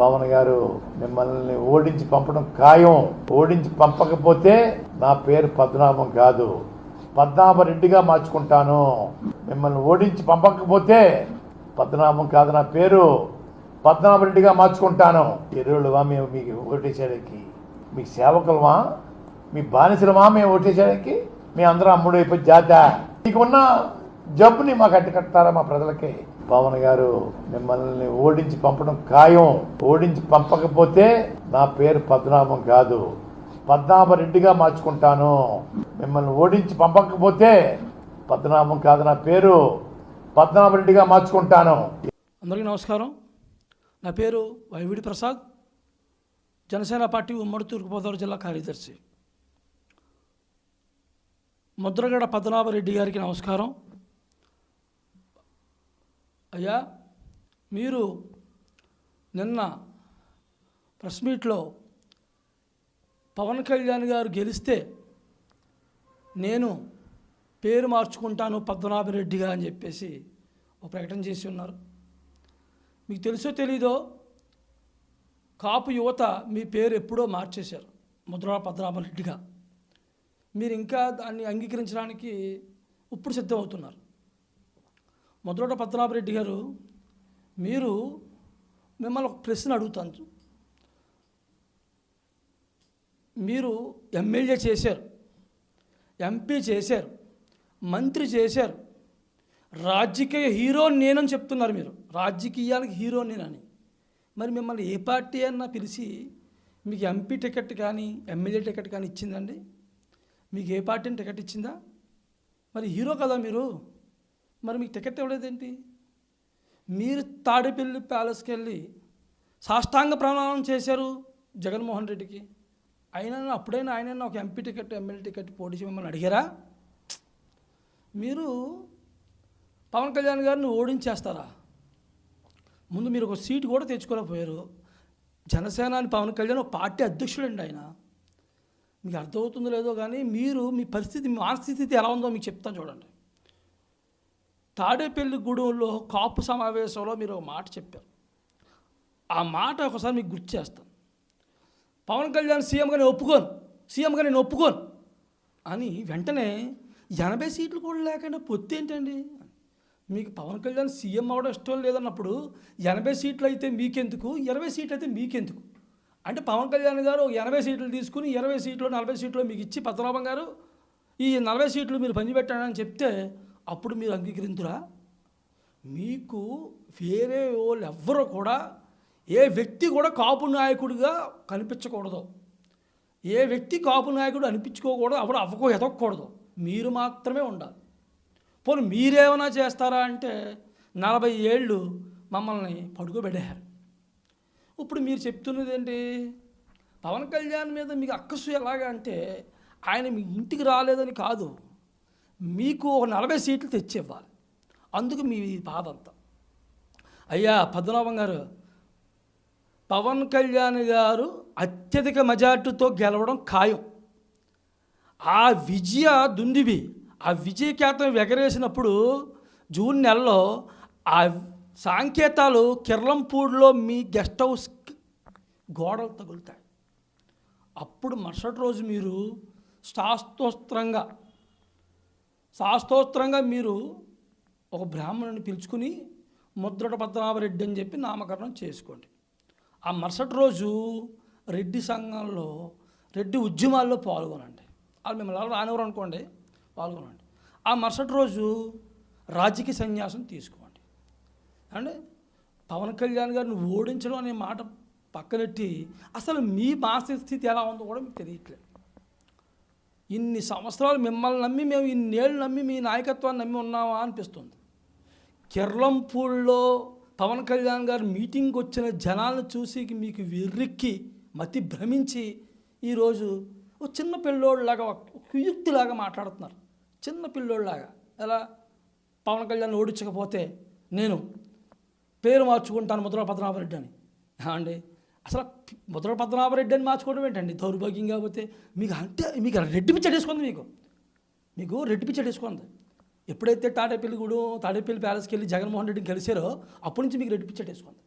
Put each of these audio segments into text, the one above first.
పవన్ గారు మిమ్మల్ని ఓడించి పంపడం ఖాయం. ఓడించి పంపకపోతే నా పేరు పద్మనాభం కాదు. పద్మనాభరెడ్డిగా మార్చుకుంటాను. మిమ్మల్ని ఓడించి పంపకపోతే పద్మనాభం కాదు నా పేరు. పద్మనాభరెడ్డిగా మార్చుకుంటాను. ఎరువులవా మేము మీకు ఓటేసేయడానికి? మీ సేవకులమా? మీ బానిసలమా మేము ఓటేసేయడానికి? మీ అందరూ అమ్ముడు అయిపోయి జాత. మీకున్న జబ్బుని మాకు అడ్డుకట్టారా మా ప్రజలకి? పవన్ గారు మిమ్మల్ని ఓడించి పంపడం ఖాయం. ఓడించి పంపకపోతే నా పేరు పద్మనాభం కాదు. పద్మనాభరెడ్డిగా మార్చుకుంటాను. మిమ్మల్ని ఓడించి పంపకపోతే పద్మనాభం కాదు నా పేరు. పద్మనాభరెడ్డిగా మార్చుకుంటాను. అందరికీ నమస్కారం. నా పేరు వైవిడి ప్రసాద్. జనసేన పార్టీ ఉమ్మడి తూర్పుగోదావరి జిల్లా కార్యదర్శి. ముద్రగడ పద్మనాభరెడ్డి గారికి నమస్కారం. అయ్యా మీరు నిన్న ప్రెస్ మీట్లో పవన్ కళ్యాణ్ గారు గెలిస్తే నేను పేరు మార్చుకుంటాను పద్మనాభరెడ్డిగా అని చెప్పేసి ఒక ప్రకటన చేసి ఉన్నారు. మీకు తెలుసో తెలీదో కాపు యువత మీ పేరు ఎప్పుడో మార్చేశారు ముద్రా పద్మనాభరెడ్డిగా. మీరు ఇంకా దాన్ని అంగీకరించడానికి ఇప్పుడు సిద్ధమవుతున్నారు. ముద్రగడ పద్మనాభరెడ్డి గారు మీరు మిమ్మల్ని ఒక ప్రశ్న అడుగుతాను. మీరు ఎమ్మెల్యే చేశారు ఎంపీ చేశారు మంత్రి చేశారు. రాజకీయ హీరో నేనని చెప్తున్నారు మీరు. రాజకీయాలకు హీరో నేనని. మరి మిమ్మల్ని ఏ పార్టీ అన్నా పిలిచి మీకు ఎంపీ టికెట్ కానీ ఎమ్మెల్యే టికెట్ కానీ ఇచ్చిందండి? మీకు ఏ పార్టీని టికెట్ ఇచ్చిందా? మరి హీరో కదా మీరు. మరి మీకు టికెట్ ఇవ్వలేదేంటి? మీరు తాడేపల్లి ప్యాలెస్కి వెళ్ళి సాష్టాంగ ప్రమాణం చేశారు జగన్మోహన్ రెడ్డికి. అయినా అప్పుడైనా ఆయన ఒక ఎంపీ టికెట్ ఎమ్మెల్యే టికెట్ పోటీ మిమ్మల్ని అడిగారా? మీరు పవన్ కళ్యాణ్ గారిని ఓడించేస్తారా? ముందు మీరు ఒక సీటు కూడా తెచ్చుకోలేకపోయారు. జనసేన అని పవన్ కళ్యాణ్ ఒక పార్టీ అధ్యక్షుడండి ఆయన. మీకు అర్థమవుతుందో లేదో కానీ మీరు మీ పరిస్థితి మీ స్థితి ఎలా ఉందో మీకు చెప్తాను చూడండి. తాడేపల్లి గూడెంలో కాపు సమావేశంలో మీరు ఒక మాట చెప్పారు. ఆ మాట ఒకసారి మీకు గుర్తు చేస్తాను. పవన్ కళ్యాణ్ సీఎంగా నేను ఒప్పుకోను. సీఎంగా నేను ఒప్పుకోను. అని వెంటనే ఎనభై సీట్లు కూడా లేకుండా పొత్తు ఏంటండి? మీకు పవన్ కళ్యాణ్ సీఎం అవడం ఇష్టం లేదన్నప్పుడు ఎనభై సీట్లు అయితే మీకెందుకు? ఇరవై సీట్లు అయితే మీకెందుకు? అంటే పవన్ కళ్యాణ్ గారు ఒక ఎనభై సీట్లు తీసుకుని ఇరవై సీట్లు నలభై సీట్లు మీకు ఇచ్చి పద్మనాభం గారు ఈ నలభై సీట్లు మీరు పంచిపెట్టాడని చెప్తే అప్పుడు మీరు అంగీకరించురా మీకు వేరే వాళ్ళు ఎవ్వరూ కూడా ఏ వ్యక్తి కూడా కాపు నాయకుడిగా కనిపించకూడదు. ఏ వ్యక్తి కాపు నాయకుడు అనిపించుకోకూడదు అప్పుడు అవ్వకో ఎదగకూడదు. మీరు మాత్రమే ఉండాలి. పోనీ మీరేమైనా చేస్తారా అంటే నలభై ఏళ్ళు మమ్మల్ని పడుకోబెట్టారు ఇప్పుడు మీరు చెప్తున్నది ఏంటి? పవన్ కళ్యాణ్ మీద మీకు అక్కసు ఎలాగా అంటే ఆయన మీ ఇంటికి రాలేదని కాదు. మీకు ఒక నలభై సీట్లు తెచ్చి ఇవ్వాలి అందుకు మీ బాధ అంతా అయ్యా పద్మనాభం గారు పవన్ కళ్యాణ్ గారు అత్యధిక మెజార్టీతో గెలవడం ఖాయం. ఆ విజయ దుందివి ఆ విజయకేతం ఎగరేసినప్పుడు జూన్ నెలలో ఆ సాంకేతాలు కిర్లంపూడిలో మీ గెస్ట్ హౌస్ గోడలు తగులుతాయి. అప్పుడు మరుసటి రోజు మీరు శాస్త్రోస్త్రంగా శాస్త్రోస్త్రంగా మీరు ఒక బ్రాహ్మణుని పిలుచుకుని ముద్రట పద్మనాభరెడ్డి అని చెప్పి నామకరణం చేసుకోండి. ఆ మరుసటి రోజు రెడ్డి సంఘంలో రెడ్డి ఉద్యమాల్లో పాల్గొనండి. వాళ్ళు మిమ్మల్ని రానివ్వరు అనుకోండి పాల్గొనండి. ఆ మరుసటి రోజు రాజకీయ సన్యాసం తీసుకోండి. అంటే పవన్ కళ్యాణ్ గారిని ఓడించడం అనే మాట పక్కనెట్టి అసలు మీ మానసిక స్థితి ఎలా ఉందో కూడా మీకు తెలియట్లేదు. ఇన్ని సంవత్సరాలు మిమ్మల్ని నమ్మి మేము ఇన్నేళ్ళు నమ్మి మీ నాయకత్వాన్ని నమ్మి ఉన్నామా అనిపిస్తుంది. కిర్లంపూడిలో పవన్ కళ్యాణ్ గారు మీటింగ్కి వచ్చిన జనాలను చూసి మీకు విర్రిక్కి మతి భ్రమించి ఈరోజు ఓ చిన్న పిల్లోళ్ళలాగా ఒక కుయుక్తిలాగా మాట్లాడుతున్నారు. చిన్న పిల్లోళ్ళలాగా. ఎలా? పవన్ కళ్యాణ్ ఓడించకపోతే నేను పేరు మార్చుకుంటాను ముద్ర పద్మనాభరెడ్డి అని. అండి అసలు పద్మనాభ పద్మనాభరెడ్డి అని మార్చుకోవడం ఏంటండి? దౌర్భాగ్యం కాకపోతే మీకు అంటే మీకు రెడ్డి పిచ్చడేసుకుంది మీకు. మీకు రెడ్డి పిచ్చడేసుకుంది ఎప్పుడైతే తాడేపల్లి గూడు తాడేపల్లి ప్యాలెస్కి వెళ్ళి జగన్మోహన్ రెడ్డిని కలిశారో అప్పటి నుంచి మీకు రెడ్డి పిచ్చడేసుకుంది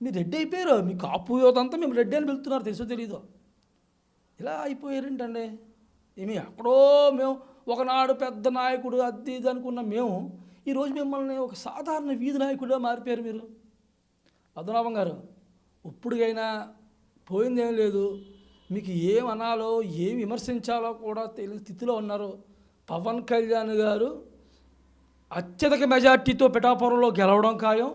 మీరు రెడ్డి అయిపోయారు. మీ కాపు యువతంతా మేము రెడ్డి అని పిలుతున్నారు తెలుసో తెలీదు? ఇలా అయిపోయారేంటండి? ఏమి ఎక్కడో మేము ఒకనాడు పెద్ద నాయకుడు అది ఇది అనుకున్న మేము ఈరోజు మిమ్మల్ని ఒక సాధారణ వీధి నాయకుడిగా మారిపోయారు మీరు. పద్మనాభం గారు ఇప్పుడుకైనా పోయిందేం లేదు. మీకు ఏం అనాలో ఏం విమర్శించాలో కూడా తెలియని స్థితిలో ఉన్నారు. పవన్ కళ్యాణ్ గారు అత్యధిక మెజార్టీతో పిఠాపురంలో గెలవడం ఖాయం.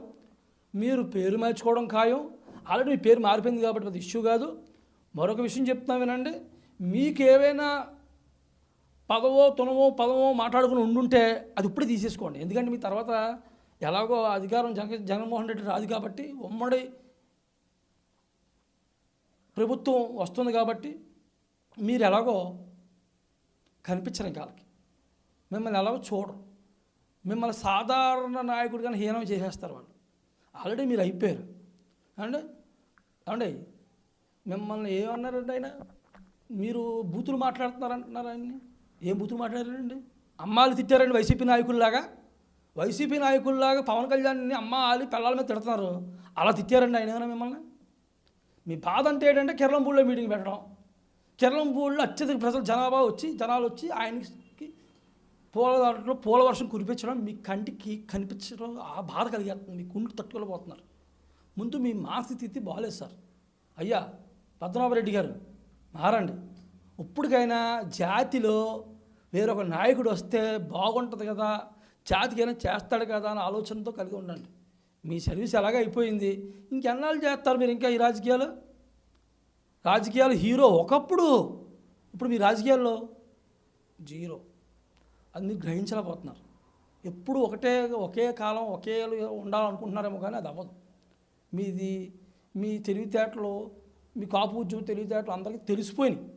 మీరు పేరు మార్చుకోవడం ఖాయం. ఆల్రెడీ మీ పేరు మారిపోయింది కాబట్టి అది ఇష్యూ కాదు. మరొక విషయం చెప్తున్నా వినండి. మీకు ఏవైనా పదవో తునవో పదవో మాట్లాడుకుని ఉండుంటే అది ఇప్పుడే తీసేసుకోండి. ఎందుకంటే మీ తర్వాత ఎలాగో అధికారం జగన్ జగన్మోహన్ రెడ్డి రాదు కాబట్టి ఉమ్మడి ప్రభుత్వం వస్తుంది కాబట్టి మీరు ఎలాగో కనిపించరు ఇంకా వాళ్ళకి మిమ్మల్ని ఎలాగో చూడరు. మిమ్మల్ని సాధారణ నాయకుడిగానే హీనం చేసేస్తారు వాళ్ళు. ఆల్రెడీ మీరు అయిపోయారు. అండి అండి మిమ్మల్ని ఏమన్నారండి ఆయన? మీరు బూతులు మాట్లాడుతున్నారంటున్నారు ఆయన్ని. ఏం బూతులు మాట్లాడారండి? అమ్మాలు తిట్టారండి వైసీపీ నాయకుల్లాగా. వైసీపీ నాయకుల్లాగా పవన్ కళ్యాణ్ని అమ్మ ఆలి పిల్లల మీద తిడుతున్నారు. అలా తిట్టారండి ఆయన ఏమైనా మిమ్మల్ని? మీ బాధ అంటే ఏంటంటే కిర్లంపూడిలో మీటింగ్ పెట్టడం. కిర్లంపూడిలో అత్యధిక ప్రజలు జనాభా వచ్చి జనాలు వచ్చి ఆయనకి పూల దాంట్లో పూల వర్షం కురిపించడం మీ కంటికి కనిపించడం ఆ బాధ కలిగేస్తుంది. మీ కుండు తట్టుకోలేకపోతున్నారు. ముందు మీ మానసిక స్థితి బాగాలేదు సార్. అయ్యా పద్మనాభరెడ్డి గారు మారండి. ఇప్పటికైనా జాతిలో వేరొక నాయకుడు వస్తే బాగుంటుంది కదా జాతికైనా చేస్తాడు కదా అనే ఆలోచనతో కలిగి ఉండండి. మీ సర్వీస్ ఎలాగ అయిపోయింది? ఇంకెన్నాళ్ళు చేస్తారు మీరు ఇంకా ఈ రాజకీయాలు? రాజకీయాలు హీరో ఒకప్పుడు ఇప్పుడు మీ రాజకీయాల్లో జీరో. అది మీరు గ్రహించలేకపోతున్నారు. ఎప్పుడు ఒకటే ఒకే కాలం ఒకే ఉండాలనుకుంటున్నారేమో కానీ అది అవ్వదు. మీది మీ తెలివితేటలు మీ కాపు ఉద్యమం తెలివితేటలు అందరికీ తెలిసిపోయినాయి.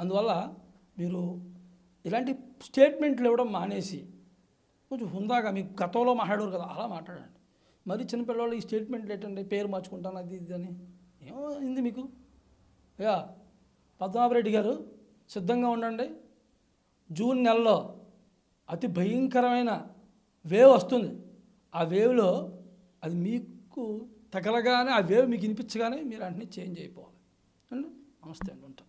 అందువల్ల మీరు ఇలాంటి స్టేట్మెంట్లు ఇవ్వడం మానేసి కొంచెం హుందాగా మీకు గతంలో మాట్లాడారు కదా అలా మాట్లాడండి. మరి చిన్నపిల్లలు ఈ స్టేట్మెంట్లు ఏంటంటే పేరు మార్చుకుంటాను అది ఇది అని. ఏమైంది మీకు? యా పద్మాభిరెడ్డి గారు సిద్ధంగా ఉండండి. జూన్ నెలలో అతి భయంకరమైన వేవ్ వస్తుంది. ఆ వేవ్లో అది మీకు తగలగానే ఆ వేవ్ మీకు వినిపించగానే మీరు అన్నీ చేంజ్ అయిపోవాలి. అండి నమస్తే అండి ఉంటాం.